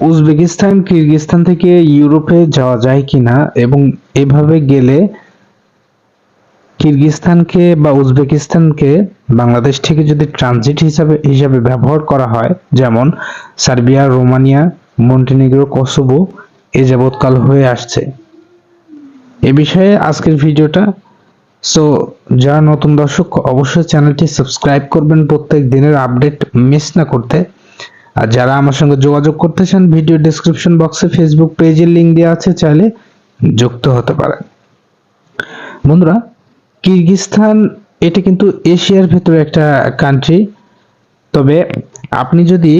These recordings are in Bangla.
উজবেকিস্তান, কিরগিজস্তান থেকে ইউরোপে যাওয়া যায় কিনা এবং এভাবে গেলে কিরগিজস্তানকে বা উজবেকিস্তানকে বাংলাদেশ থেকে যদি ট্রানজিট হিসাবে হিসাবে ব্যবহার করা হয়, যেমন সার্বিয়া, রোমানিয়া, মন্টিনিগ্রো, কসোভো, এ যাবৎকাল হয়ে আসছে। এ বিষয়ে আজকের ভিডিওটা। সো, যারা নতুন দর্শক, অবশ্যই চ্যানেলটি সাবস্ক্রাইব করবেন। প্রত্যেক দিনের আপডেট মিস না করতে আর যারা আমার সঙ্গে যোগাযোগ করতে চান ভিডিও ডেসক্রিপশন বক্সে ফেসবুক পেজের লিংক দেওয়া আছে, চাইলে যুক্ত হতে পারেন। বন্ধুরা, কিরগিজস্তান, এটা কিন্তু এশিয়ার ভেতরে একটা কান্ট্রি তবে আপনি যদি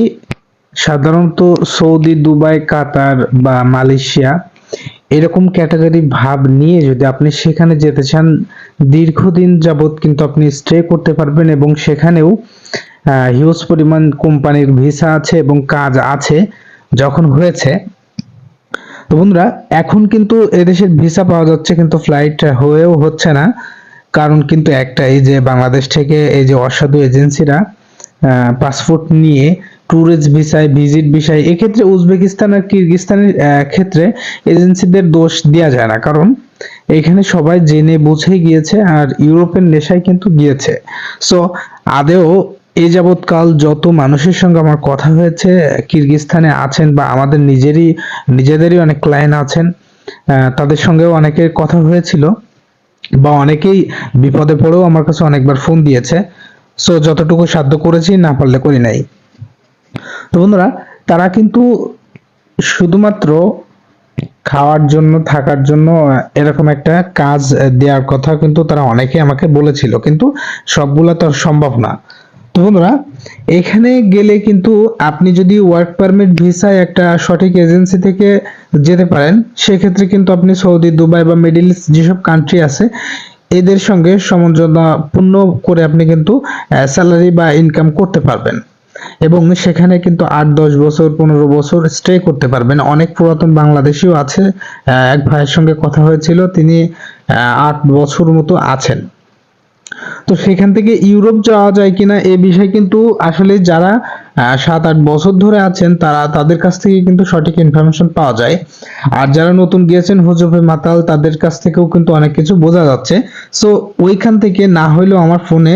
সাধারণত সৌদি, দুবাই, কাতার বা মালয়েশিয়া, এরকম ক্যাটাগরি ভাব নিয়ে যদি আপনি সেখানে যেতে চান, দীর্ঘদিন যাবত কিন্তু আপনি স্টে করতে পারবেন এবং সেখানেও হিউজ পরিমাণ কোম্পানির ভিসা আছে এবং কাজ আছে যখন হয়েছে। তো বন্ধুরা, এখন কিন্তু এদেশের ভিসা পাওয়া যাচ্ছে কিন্তু ফ্লাইট হয়েও হচ্ছে না। কারণ কিন্তু একটাই যে বাংলাদেশ থেকে এই যে অসাধু এজেন্সিরা পাসপোর্ট নিয়ে ট্যুরিস্ট ভিসায় ভিজিট ভিসায় এক্ষেত্রে উজবেকিস্তান আর কিরগিস্তানের ক্ষেত্রে এজেন্সিদের দোষ দেওয়া যায় না। কারণ এখানে সবাই জেনে বুঝে গিয়েছে আর ইউরোপের নেশায় কিন্তু গিয়েছে। সো আদেও এই যাবৎকাল যত মানুষের সঙ্গে আমার কথা হয়েছে, কিরগিস্তানে আছেন বা আমাদের নিজেরই, নিজেদেরই অনেক ক্লায়েন্ট আছেন তাদের সঙ্গেও অনেকের কথা হয়েছিল বা অনেকেই বিপদে পড়েও আমার কাছে অনেকবার ফোন দিয়েছে। সো যতটুকু সাধ্য করেছি, না পারলে করি নাই। তো বন্ধুরা, তারা কিন্তু শুধুমাত্র খাওয়ার জন্য, থাকার জন্য এরকম একটা কাজ দেওয়ার কথা কিন্তু তারা অনেকে আমাকে বলেছিল। কিন্তু সবগুলা তো সম্ভব না। তো বন্ধুরা, এখানে গেলে কিন্তু আপনি যদি ওয়ার্ক পারমিট ভিসায় একটা সঠিক এজেন্সি থেকে যেতে পারেন, সেক্ষেত্রে কিন্তু আপনি সৌদি, দুবাই বা মিডিল ইস্ট যেসব কান্ট্রি আছে, এদের সঙ্গে সমঝোতাপূর্ণ করে আপনি কিন্তু স্যালারি বা ইনকাম করতে পারবেন। এবং সেখানে কিন্তু আট, দশ বছর, পনেরো বছর স্টে করতে পারবেন। অনেক পুরাতন বাংলাদেশিও আছে এক ভাইয়ের সঙ্গে কথা হয়েছিল, তিনি আট বছর মতো আছেন। তো সেখান থেকে ইউরোপ যাওয়া যায় কিনা এ বিষয়ে কিন্তু আসলে যারা সাত আট বছর ধরে আছেন, তারা তাদের কাছ থেকে কিন্তু সঠিক ইনফরমেশন পাওয়া যায়। আর যারা নতুন গিয়েছেন হুজুফে মাতাল, তাদের কাছ থেকেও কিন্তু অনেক কিছু বোঝা যাচ্ছে। সো ওইখান থেকে না হইলেও আমার ফোনে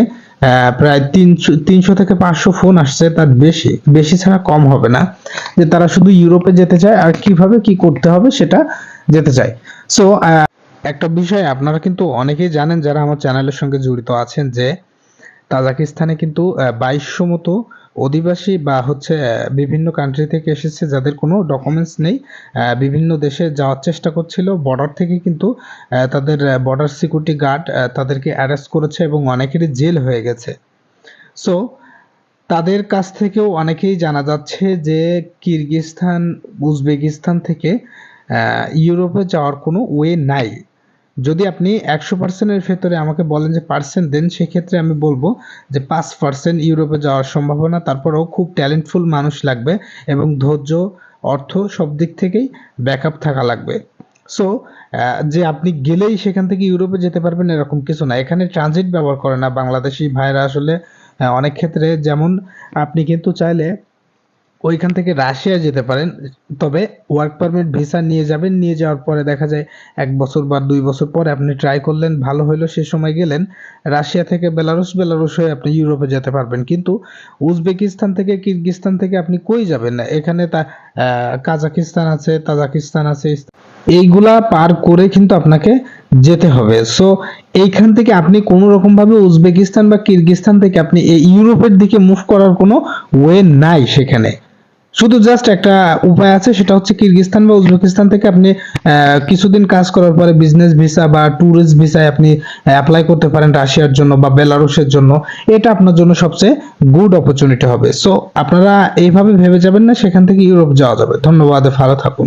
প্রায় তিনশো তিনশো থেকে পাঁচশো ফোন আসছে। তার বেশি বেশি ছাড়া কম হবে না। যে তারা শুধু ইউরোপে যেতে চায়, আর কীভাবে কি করতে হবে সেটা যেতে চায়। সো একটা বিষয়, আপনারা কিন্তু অনেকেই জানেন যারা আমার চ্যানেলের সঙ্গে জড়িত আছেন যে তাজাকিস্তানে কিন্তু বাইশশো মতো অধিবাসী বা হচ্ছে বিভিন্ন কান্ট্রি থেকে এসেছে যাদের কোনো ডকুমেন্টস নেই। বিভিন্ন দেশে যাওয়ার চেষ্টা করছিল। বর্ডার থেকে কিন্তু তাদের বর্ডার সিকিউরিটি গার্ড তাদেরকে অ্যারেস্ট করেছে এবং অনেকেরই জেল হয়ে গেছে। সো তাদের কাছ থেকেও অনেকেই জানা যাচ্ছে যে কিরগিস্তান উজবেকিস্তান থেকে ইউরোপে যাওয়ার কোনো ওয়ে নাই। যদি আপনি একশো পার্সেন্টের ভেতরে আমাকে বলেন যে পার্সেন্ট দেন সেক্ষেত্রে আমি বলব যে পাঁচ পার্সেন্ট ইউরোপে যাওয়ার সম্ভাবনা, তারপরেও খুব ট্যালেন্টফুল মানুষ লাগবে এবং ধৈর্য, অর্থ সব দিক থেকেই ব্যাকআপ থাকা লাগবে। সো যে আপনি গেলেই সেখান থেকে ইউরোপে যেতে পারবেন এরকম কিছু না। এখানে ট্রানজিট ব্যবহার করে না বাংলাদেশি ভাইরা আসলে অনেক ক্ষেত্রে যেমন আপনি কিন্তু চাইলে ওইখান থেকে রাশিয়া যেতে পারেন, তবে ওয়ার্ক পারমিট ভিসা নিয়ে যাবেন, নিয়ে যাওয়ার পরে দেখা যায় এক বছর বা দুই বছর পরে আপনি ট্রাই করলেন, ভালো হইল, সে সময় গেলেন, রাশিয়া থেকে বেলারুস বেলারুস হয়ে আপনি ইউরোপে যেতে পারবেন। কিন্তু উজবেকিস্তান থেকে কিরগিস্তান থেকে আপনি কই যাবেন না? এখানে তা কাজাকিস্তান আছে, তাজাকিস্তান আছে এইগুলা পার করে কিন্তু আপনাকে যেতে হবে। সো এইখান থেকে আপনি কোনো রকম ভাবে উজবেকিস্তান বা কিরগিস্তান থেকে আপনি এই ইউরোপের দিকে মুভ করার কোনো ওয়ে নাই সেখানে। শুধু জাস্ট একটা উপায় আছে, সেটা হচ্ছে কিরগিস্তান বা উজবেকিস্তান থেকে আপনি কিছুদিন কাজ করার পরে বিজনেস ভিসা বা ট্যুরিস্ট ভিসায় আপনি অ্যাপ্লাই করতে পারেন রাশিয়ার জন্য বা বেলারুশের জন্য। এটা আপনার জন্য সবচেয়ে গুড অপরচুনিটি হবে। সো আপনারা এইভাবে ভেবে যাবেন না, সেখান থেকে ইউরোপ যাওয়া যাবে। ধন্যবাদ, ভালো থাকুন।